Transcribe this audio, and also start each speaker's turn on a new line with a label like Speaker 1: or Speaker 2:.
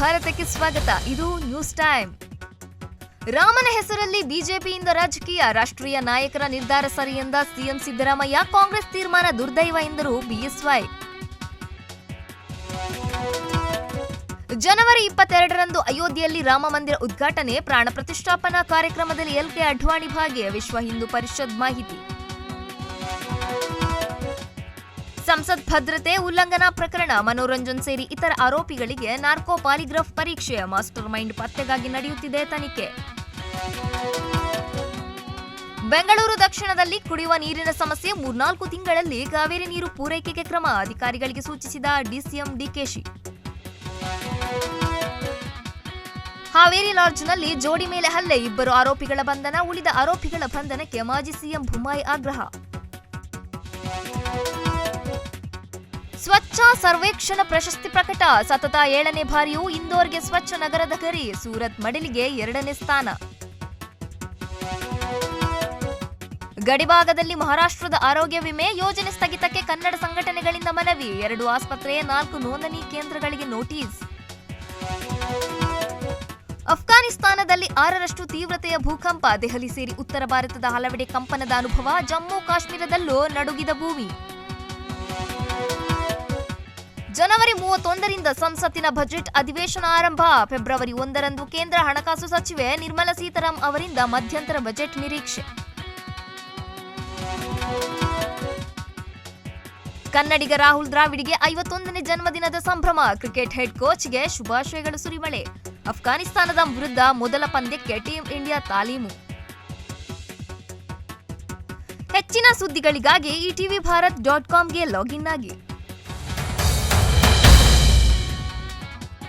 Speaker 1: ಭಾರತಕ್ಕೆ ಸ್ವಾಗತ. ಇದು ನ್ಯೂಸ್ ಟೈಮ್. ರಾಮನ ಹೆಸರಲ್ಲಿ ಬಿಜೆಪಿಯಿಂದ ರಾಜಕೀಯ, ರಾಷ್ಟ್ರೀಯ ನಾಯಕರ ನಿರ್ಧಾರ ಸರಿ ಎಂದ ಸಿಎಂ ಸಿದ್ದರಾಮಯ್ಯ ಕಾಂಗ್ರೆಸ್ ತೀರ್ಮಾನ ದುರ್ದೈವ ಎಂದರು ಬಿಎಸ್ವೈ. ಜನವರಿ ಇಪ್ಪತ್ತೆರಡರಂದು ಅಯೋಧ್ಯೆಯಲ್ಲಿ ರಾಮ ಮಂದಿರ ಉದ್ಘಾಟನೆ, ಪ್ರಾಣ ಪ್ರತಿಷ್ಠಾಪನಾ ಕಾರ್ಯಕ್ರಮದಲ್ಲಿ ಎಲ್ಕೆ ಅಡ್ವಾಣಿ ಭಾಗಿ ವಿಶ್ವ ಹಿಂದೂ ಪರಿಷತ್ ಮಾಹಿತಿ. ಸಂಸತ್ ಭದ್ರತೆ ಉಲ್ಲಂಘನಾ ಪ್ರಕರಣ ಮನೋರಂಜನ್ ಸೇರಿ ಇತರ ಆರೋಪಿಗಳಿಗೆ ನಾರ್ಕೋ ಪಾಲಿಗ್ರಾಫ್ ಪರೀಕ್ಷೆ, ಮಾಸ್ಟರ್ ಮೈಂಡ್ ಪತ್ತೆಗಾಗಿ ನಡೆಯುತ್ತಿದೆ ತನಿಖೆ. ಬೆಂಗಳೂರು ದಕ್ಷಿಣದಲ್ಲಿ ಕುಡಿಯುವ ನೀರಿನ ಸಮಸ್ಯೆ ಮೂರ್ನಾಲ್ಕು ತಿಂಗಳಲ್ಲಿ ಕಾವೇರಿ ನೀರು ಪೂರೈಕೆಗೆ ಕ್ರಮ, ಅಧಿಕಾರಿಗಳಿಗೆ ಸೂಚಿಸಿದ ಡಿಸಿಎಂ ಡಿಕೆಶಿ. ಹಾವೇರಿ ಲಾಡ್ಜ್ನಲ್ಲಿ ಜೋಡಿ ಮೇಲೆ ಹಲ್ಲೆ, ಇಬ್ಬರು ಆರೋಪಿಗಳ ಬಂಧನ, ಉಳಿದ ಆರೋಪಿಗಳ ಬಂಧನಕ್ಕೆ ಮಾಜಿ ಸಿಎಂ ಬೊಮ್ಮಾಯಿ ಆಗ್ರಹ. ಸ್ವಚ್ಛ ಸರ್ವೇಕ್ಷಣ ಪ್ರಶಸ್ತಿ ಪ್ರಕಟ. ಸತತ ಏಳನೇ ಬಾರಿಯೂ ಇಂದೋರ್ಗೆ ಸ್ವಚ್ಛ ನಗರದ ಗರಿ, ಸೂರತ್ ಮಡಿಲಿಗೆ ಎರಡನೇ ಸ್ಥಾನ. ಗಡಿಭಾಗದಲ್ಲಿ ಮಹಾರಾಷ್ಟ್ರದ ಆರೋಗ್ಯ ವಿಮೆ ಯೋಜನೆ ಸ್ಥಗಿತಕ್ಕೆ ಕನ್ನಡ ಸಂಘಟನೆಗಳಿಂದ ಮನವಿ, ಎರಡು ಆಸ್ಪತ್ರೆ, ನಾಲ್ಕು ನೋಂದಣಿ ಕೇಂದ್ರಗಳಿಗೆ ನೋಟಿಸ್. ಅಫ್ಘಾನಿಸ್ತಾನದಲ್ಲಿ ಆರರಷ್ಟು ತೀವ್ರತೆಯ ಭೂಕಂಪ, ದೆಹಲಿ ಸೇರಿ ಉತ್ತರ ಭಾರತದ ಹಲವೆಡೆ ಕಂಪನದ ಅನುಭವ, ಜಮ್ಮು ಕಾಶ್ಮೀರದಲ್ಲೂ ನಡುಗಿದ ಭೂಮಿ. ಜನವರಿ ಮೂವತ್ತೊಂದರಿಂದ ಸಂಸತ್ತಿನ ಬಜೆಟ್ ಅಧಿವೇಶನ ಆರಂಭ. ಫೆಬ್ರವರಿ ಒಂದರಂದು ಕೇಂದ್ರ ಹಣಕಾಸು ಸಚಿವೆ ನಿರ್ಮಲಾ ಸೀತಾರಾಮ್ ಅವರಿಂದ ಮಧ್ಯಂತರ ಬಜೆಟ್ ನಿರೀಕ್ಷೆ. ಕನ್ನಡಿಗ ರಾಹುಲ್ ದ್ರಾವಿಡ್ಗೆ ಐವತ್ತೊಂದನೇ ಜನ್ಮದಿನದ ಸಂಭ್ರಮ. ಕ್ರಿಕೆಟ್ ಹೆಡ್ ಕೋಚ್ಗೆ ಶುಭಾಶಯಗಳು ಸುರಿಮಳೆ. ಅಫ್ಘಾನಿಸ್ತಾನದ ವಿರುದ್ಧ ಮೊದಲ ಪಂದ್ಯಕ್ಕೆ ಟೀಂ ಇಂಡಿಯಾ ತಾಲೀಮು. ಹೆಚ್ಚಿನ ಸುದ್ದಿಗಳಿಗಾಗಿ ಇಟಿವಿ ಟಿವಿ ಭಾರತ್ ಡಾಟ್ ಕಾಮ್ಗೆ ಲಾಗಿನ್ ಆಗಿ.